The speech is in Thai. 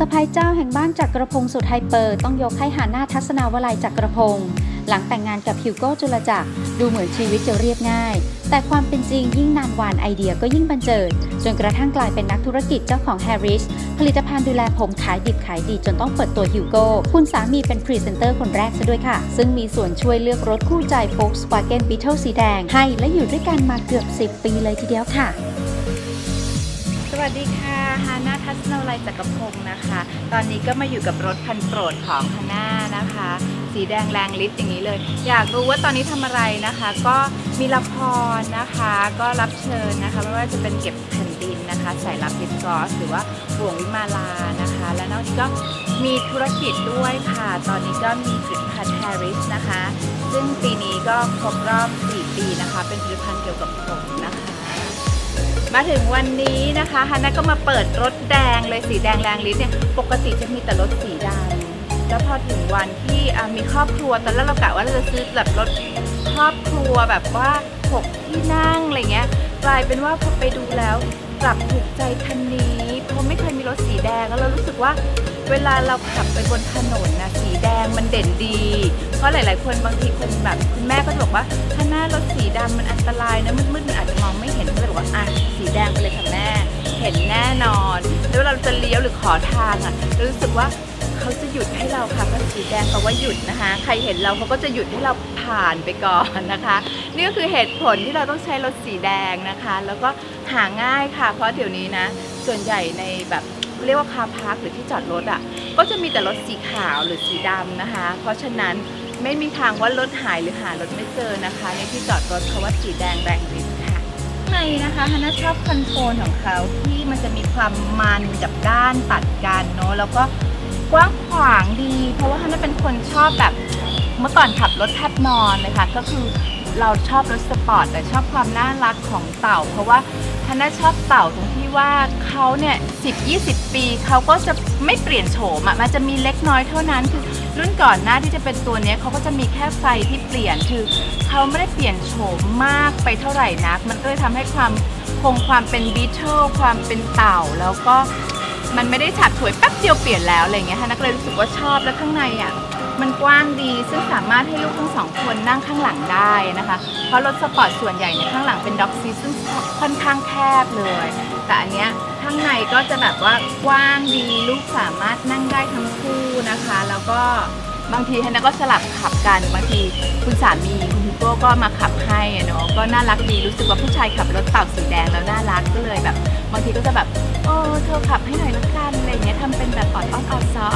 สภัยเจ้าแห่งบ้านจักรพงศ์สุดไฮเปอร์ต้องยกให้หาหน้าทัศนาวลัยจักรพงศ์หลังแต่งงานกับฮิวโก้จุลจักรดูเหมือนชีวิตจะเรียบง่าย แต่ความเป็นจริงยิ่งนานวันไอเดียก็ยิ่งบันเจิด จนกระทั่งกลายเป็นนักธุรกิจเจ้าของ Harris ผลิตภัณฑ์ดูแลผมขายดิบขายดีจนต้องเปิดตัวฮิวโก้คุณสามีเป็นพรีเซนเตอร์คนแรกซะด้วยค่ะ ซึ่งมีส่วนช่วยเลือกรถคู่ใจ Volkswagen Beetle สีแดงให้และอยู่ด้วยกันมาเกือบ 10 ปีเลยทีเดียวค่ะ วัสดีค่ะฮาน่าทัศนวลัยจักรพงศ์นะคะ ตอนนี้ก็มาอยู่กับรถคันโปรดของฮาน่านะคะ สีแดงแรงฤทธิ์อย่างนี้เลย อยากรู้ว่าตอนนี้ทำอะไรนะคะ ก็มีละครนะคะ ก็รับเชิญนะคะไม่ว่าจะเป็นเก็บแผ่นดินนะคะใสายลับลิปกลอสหรือว่าห่วงวิมาลานะคะ และนอกจากนี้ก็มีธุรกิจด้วยค่ะ ตอนนี้ก็มีผลิตภัณฑ์ Harris นะคะ ซึ่งปีนี้ก็ครบรอบ 4 ปีนะคะ เป็นผลิตภัณฑ์เกี่ยวกับผมนะคะ มาถึงวันนี้นะคะฮันน่าก็มาเปิดรถแดงเลยสีแดงแรงฤทธิ์เนี่ยปกติจะมีแต่รถสีดำแล้วพอถึงวันที่อะมีครอบครัวตอนแรกเรากะว่าเราจะซื้อแบบรถครอบครัวแบบว่าหกที่นั่งอะไรเงี้ยกลายเป็นว่าพอไปดูแล้วกลับถูกใจคันนี้ ไม่เคยมีรถสีแดงแล้วเรารู้สึกว่าเวลาเราขับไปบนถนนนะสีแดงมันเด่นดี เพราะหลาย ๆ คนบางทีคนแบบคุณแม่ก็จะบอกว่าถ้าหน้ารถสีดำมันอันตรายนะมืดๆมันอาจจะมองไม่เห็นก็เลยบอกว่าอะสีแดงไปเลยค่ะแม่ เห็นแน่นอนแล้วเวลาเราจะเลี้ยวหรือขอทางอะเรารู้สึกว่า เขาจะหยุดให้เราค่ะเพราะสีแดงแปลว่าหยุดนะคะ ใครเห็นเราเขาก็จะหยุดให้เราผ่านไปก่อนนะคะ นี่ก็คือเหตุผลที่เราต้องใช้รถสีแดงนะคะ แล้วก็หาง่ายค่ะ เพราะเดี๋ยวนี้นะ ส่วนใหญ่ในแบบเรียกว่าคาร์พาร์คหรือที่จอดรถอะ ก็จะมีแต่รถสีขาวหรือสีดำนะคะ เพราะฉะนั้นไม่มีทางว่ารถหายหรือหารถไม่เจอนะคะ ในที่จอดรถเพราะว่าสีแดงแรงฤทธิ์ค่ะในนะคะฮันน่าชอบคอนโทรลของเขาที่มันจะมีความมันกับด้านตัดกันเนาะแล้วก็ กว้างขวางดี เพราะว่าฮันน่าเป็นคนชอบแบบเมื่อก่อนขับรถแทบนอนเลยค่ะก็คือเราชอบรถสปอร์ตแต่ชอบความน่ารักของเต่า เพราะว่าฮันน่าชอบเต่าตรงที่ว่าเขาเนี่ย10 20ปีเขาก็จะไม่เปลี่ยนโฉมอะมันจะมีเล็กน้อยเท่านั้นคือรุ่นก่อนหน้าที่จะเป็นตัวเนี้ยเขาก็จะมีแค่ไฟที่เปลี่ยนคือเขาไม่ได้เปลี่ยนโฉมมากไปเท่าไหร่นัก มันก็เลยทำให้ความคงความเป็นบีเทิลความเป็นเต่า แล้วก็ มันไม่ได้ฉาบฉวยแป๊บเดียวเปลี่ยนแล้วอะไรเงี้ยฮันน่าก็เลยรู้สึกว่าชอบแล้วข้างในอะมันกว้างดีซึ่งสามารถให้ลูกทั้งสองคนนั่งข้างหลังได้นะคะ เพราะรถสปอร์ตส่วนใหญ่ในยข้างหลังเป็นด็อกซีซึ่งค่อนข้างแคบเลย แต่อันเนี้ยข้างในก็จะแบบว่ากว้างดีลูกสามารถนั่งได้ทั้งคู่นะคะ แล้วก็ บางทีฮันนาก็สลับขับกันบางทีคุณสามีคุณฮิโก้ก็มาขับให้อะเนาะก็น่ารักดีรู้สึกว่าผู้ชายขับรถเต่าสีแดงแล้วน่ารักก็เลยแบบบางทีก็จะแบบโอ้เธอขับให้หน่อยละกันอะไรอย่างเงี้ยทำเป็นแบบอ่อนอ้อนออนซอ